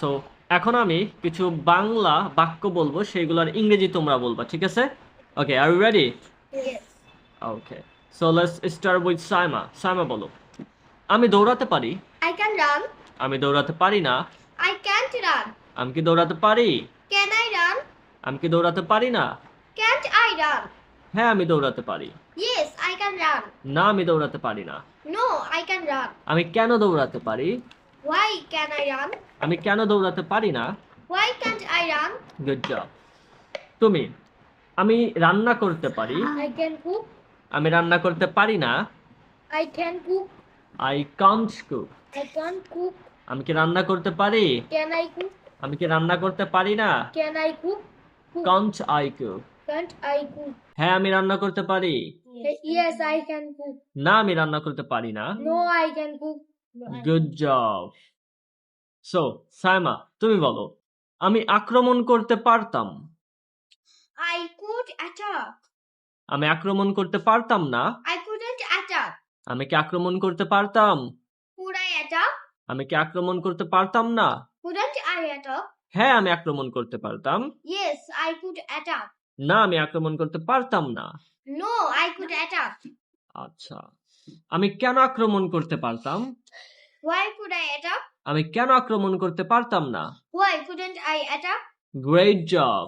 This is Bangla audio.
সো এখন আমি কিছু বাংলা বাক্য বলব সেইগুলোর ইংরেজি তোমরা বলবা ঠিক আছে okay are you ready. Okay so let's start with Saima Saima বলো আমি দৌড়াতে পারি I can run. আমি দৌড়াতে পারি না I can't run. আমি কি দৌড়াতে পারি Can I run? আমি কি দৌড়াতে পারি না Can't I run? হ্যাঁ আমি দৌড়াতে পারি Yes, I can run. না আমি দৌড়াতে পারি না No, I can run. আমি কেন দৌড়াতে পারি Why can I run? আমি কেন দৌড়াতে পারি না Why can't I run? Good job তুমি আমি রান্না করতে পারি I can cook. আমি রান্না করতে পারি না I can cook. I can't cook I can't cook. আমি কি রান্না করতে পারি Can I cook? আমি কি রান্না করতে পারি না Can I cook? Cook. Can't I cook Can't I cook? হ্যাঁ আমি রান্না করতে পারি Yes, I can cook. না আমি রান্না করতে পারি না No, I can cook. Good job so Saima তুমি বলো আমি আক্রমণ করতে পারতাম I could attack. আমি আক্রমণ করতে পারতাম না I couldn't attack. আমি কি আক্রমণ করতে পারতাম Could I attack? আমি কি আক্রমণ করতে পারতাম না Couldn't I attack? হ্যাঁ আমি আক্রমণ করতে পারতাম Yes, I could attack. না আমি আক্রমণ করতে পারতাম না No, I could attack. আচ্ছা আমি কেন আক্রমণ করতে পারতাম Why could I attack? আমি কেন আক্রমণ করতে পারতাম না Why couldn't I attack? Great job